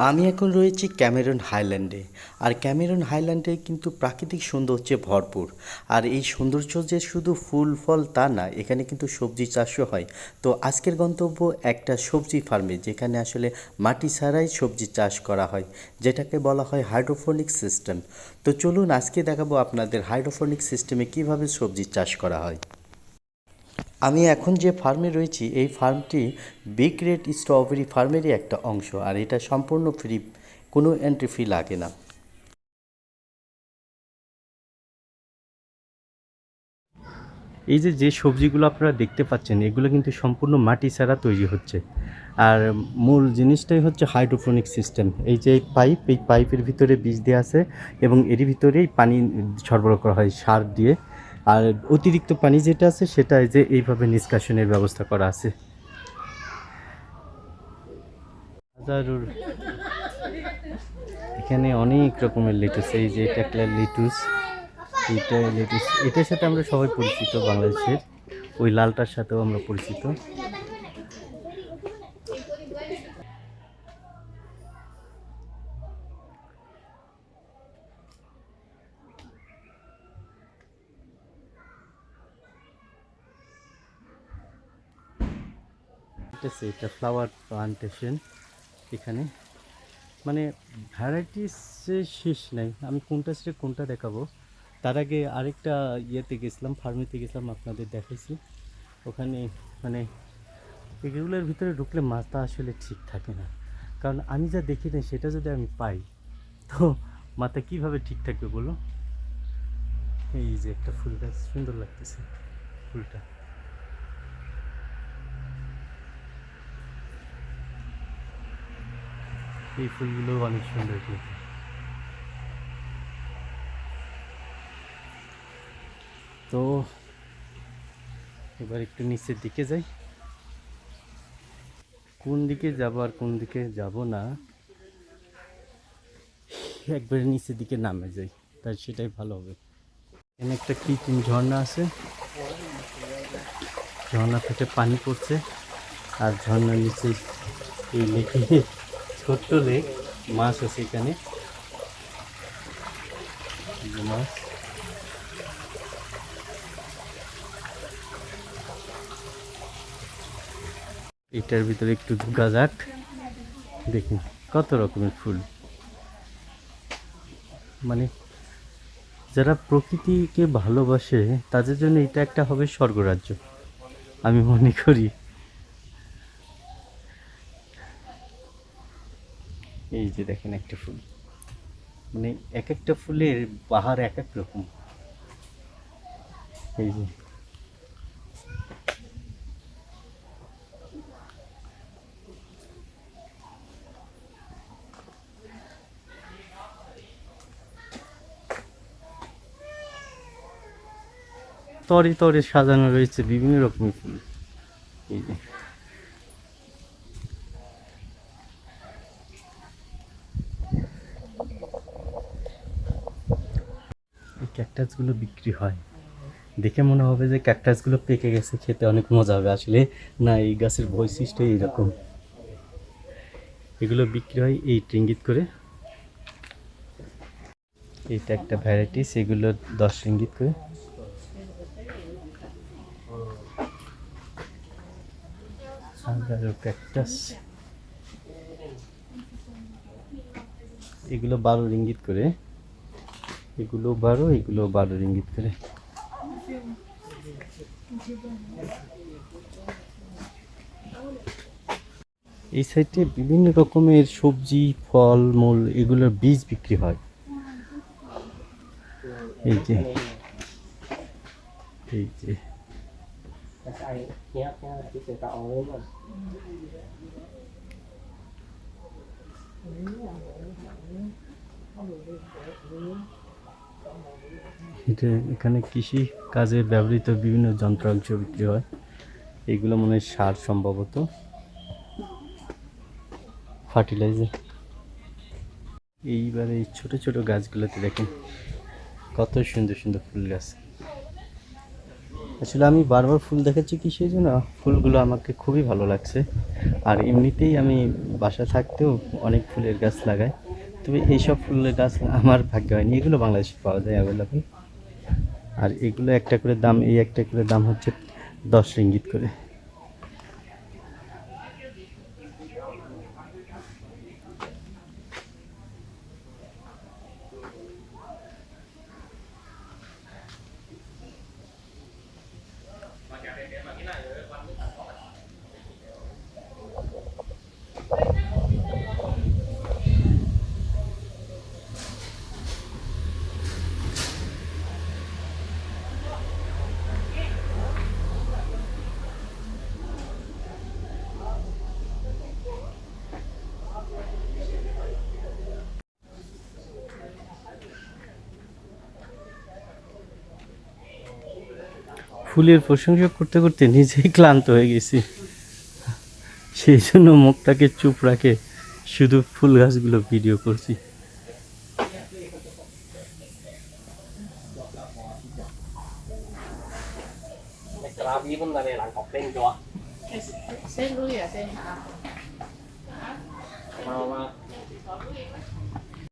আমি এখন রয়েছি ক্যামেরন হাইল্যান্ডে। আর ক্যামেরন হাইল্যান্ডে কিন্তু প্রাকৃতিক সৌন্দর্যে ভরপুর। আর এই সৌন্দর্য যে শুধু ফুল, ফল তা না, এখানে কিন্তু সবজি চাষও হয়। তো আজকের গন্তব্য একটা সবজি ফার্মে যেখানে আসলে মাটি ছাড়াই সবজি চাষ করা হয়, যেটাকে বলা হয় হাইড্রোফোনিক সিস্টেম। তো চলুন আজকে দেখাবো আপনাদের হাইড্রোফোনিক সিস্টেমে কীভাবে সবজি চাষ করা হয়। আমি এখন যে ফার্মে রয়েছি, এই ফার্মটি বিগ রেড স্ট্রবেরি ফার্মেরই একটা অংশ, আর এটা সম্পূর্ণ ফ্রি, কোনো এন্ট্রি ফি লাগে না। এই যে যে সবজিগুলো আপনারা দেখতে পাচ্ছেন, এগুলো কিন্তু সম্পূর্ণ মাটি ছাড়া তৈরি হচ্ছে। আর মূল জিনিসটাই হচ্ছে হাইড্রোফোনিক সিস্টেম। এই যে পাইপ, এই পাইপের ভিতরে বীজ দেওয়া আছে এবং এর ভিতরেই পানি সরবরাহ করা হয় সার দিয়ে। আর অতিরিক্ত পানি যেটা আছে, সেটা যে এইভাবে নিষ্কাশনের ব্যবস্থা করা আছে। এখানে অনেক রকমের লেটুস, এই যে এটা একটা লেটুস এটা লেটুস, এটার সাথে আমরা সবাই পরিচিত বাংলাদেশের, ওই লালটার সাথেও আমরা পরিচিত। সে এটা ফ্লাওয়ার প্লান্টেশন এখানে। মানে ভ্যারাইটিস শেষ নাই। আমি কোনটা সে কোনটা দেখাবো? তার আগে আরেকটা ইয়েতে গেছিলাম ফার্মেতে গেছিলাম, আপনাদের দেখাইছি। ওখানে মানে এগুলোর ভিতরে ঢুকলে মাথা আসলে ঠিক থাকে না। কারণ আমি যা দেখি না সেটা যদি আমি পাই, তো মাথা কীভাবে ঠিক থাকবে বলো এই যে একটা ফুল গাছ, সুন্দর লাগতেছে ফুলটা। এই ফুলগুলো অনেক সুন্দর কিন্তু তো, এবার একটু নিচের দিকে যাই। কোন দিকে যাব আর কোন দিকে যাব না, একবারে নিচের দিকে নামে যাই তাই সেটাই ভালো হবে। এখানে একটা কৃত্রিম ঝর্ণা আছে। ঝর্ণা থেকে পানি পড়ছে, আর ঝর্ণার নিচে এই লেকে ছোট্ট লেক মাছ আছে এখানে। মাছ। এটার ভিতরে একটু ঢুকা যাক দেখুন, কত রকমের ফুল। মানে যারা প্রকৃতিকে ভালোবাসে, তাদের জন্য এটা একটা হবে স্বর্গরাজ্য। আমি মনে করি এই যে দেখেন একটা ফুল। মানে এক একটা ফুলের বাহার এক এক রকম। এই যে। তরে তরে সাজানো রয়েছে বিভিন্ন রকমের ফুল। এই যে। ক্যাকটাসগুলো বিক্রি হয়। দেখে মনে হবে যে ক্যাকটাসগুলো পেকে গেছে, খেতে অনেক মজা হবে। আসলে না, এই গাছের বৈশিষ্ট্য এইরকম এগুলো বিক্রি হয় এই রিঙ্গিত করে। এইটা একটা ভ্যারাইটিস এগুলো দশ রিঙ্গিত করে। ক্যাকটাস এগুলো বারো রিঙ্গিত করে। এগুলো বারো এগুলো বারো ইঙ্গিত করে। এই সাইডে বিভিন্ন রকমের সবজি, ফল, মূল এগুলোর বীজ বিক্রি হয়। এই যে এই যে। এটা এখানে কৃষি কাজে ব্যবহৃত বিভিন্ন যন্ত্রাংশ বিক্রি হয়। এগুলো মনে হয় সার সম্ভবত। ফার্টিলাইজার। এইবারে এই ছোটো ছোটো গাছগুলোতে দেখেন, কত সুন্দর সুন্দর ফুল গাছ। আসলে আমি বারবার ফুল দেখাচ্ছি কি সেই জন্য? ফুলগুলো আমাকে খুবই ভালো লাগছে। আর এমনিতেই আমি বাসা থাকতেও অনেক ফুলের গাছ লাগাই। তবে এইসব ফুলের গাছ আমার ভাগ্য হয়নি, এগুলো বাংলাদেশে পাওয়া যায় অ্যাভেলেবেল আর এগুলো একটা করে দাম, এই একটা করে দাম হচ্ছে দশ রিঙ্গিত করে। ফুলের প্রশংসা করতে করতে নিজেই ক্লান্ত হয়ে গেছি। সেই জন্য মুখটাকে চুপ রাখে শুধু ফুল গাছগুলো ভিডিও করছি।